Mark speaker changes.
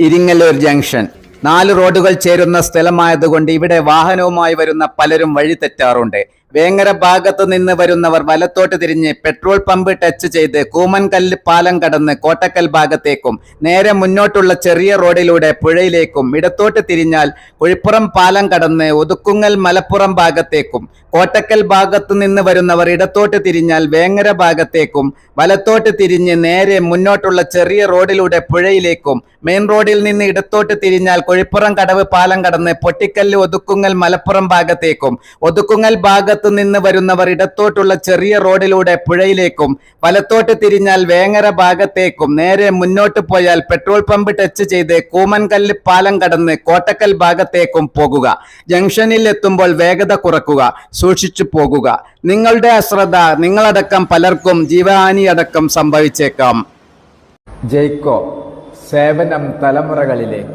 Speaker 1: Iringallur junction. നാല് റോഡുകൾ ചേരുന്ന സ്ഥലമായതുകൊണ്ട് ഇവിടെ വാഹനവുമായി വരുന്ന പലരും വഴി തെറ്റാറുണ്ട് വേങ്ങര ഭാഗത്തു നിന്ന് വരുന്നവർ വലത്തോട്ട് തിരിഞ്ഞ് പെട്രോൾ പമ്പ് ടച്ച് ചെയ്ത് കൂമൻകല്ല് പാലം കടന്ന് കോട്ടക്കൽ ഭാഗത്തേക്കും നേരെ മുന്നോട്ടുള്ള ചെറിയ റോഡിലൂടെ പുഴയിലേക്കും ഇടത്തോട്ട് തിരിഞ്ഞാൽ കുഴിപ്പുറം പാലം കടന്ന് ഒതുക്കുങ്ങൽ മലപ്പുറം ഭാഗത്തേക്കും കോട്ടക്കൽ ഭാഗത്തു നിന്ന് വരുന്നവർ ഇടത്തോട്ട് തിരിഞ്ഞാൽ വേങ്ങര ഭാഗത്തേക്കും വലത്തോട്ട് തിരിഞ്ഞ് നേരെ മുന്നോട്ടുള്ള ചെറിയ റോഡിലൂടെ പുഴയിലേക്കും മെയിൻ റോഡിൽ നിന്ന് ഇടത്തോട്ട് തിരിഞ്ഞാൽ കുഴിപ്പുറം കടവ് പാലം കടന്ന് പൊട്ടിക്കല്ല് ഒതുക്കുങ്ങൽ മലപ്പുറം ഭാഗത്തേക്കും ഒതുക്കുങ്ങൽ ഭാഗത്തു നിന്ന് വരുന്നവർ ഇടത്തോട്ടുള്ള ചെറിയ റോഡിലൂടെ പുഴയിലേക്കും വലത്തോട്ട് തിരിഞ്ഞാൽ വേങ്ങര ഭാഗത്തേക്കും നേരെ മുന്നോട്ട് പോയാൽ പെട്രോൾ പമ്പ് ടച്ച് ചെയ്ത് കൂമൻകല്ല് പാലം കടന്ന് കോട്ടക്കൽ ഭാഗത്തേക്കും പോകുക. ജംഗ്ഷനിൽ എത്തുമ്പോൾ വേഗത കുറക്കുക സൂക്ഷിച്ചു പോകുക. നിങ്ങളുടെ അശ്രദ്ധ നിങ്ങളടക്കം പലർക്കും ജീവഹാനി അടക്കം സംഭവിച്ചേക്കാം. ജയ്ക്കോ സേവനം തലമുറകളിലേക്ക്.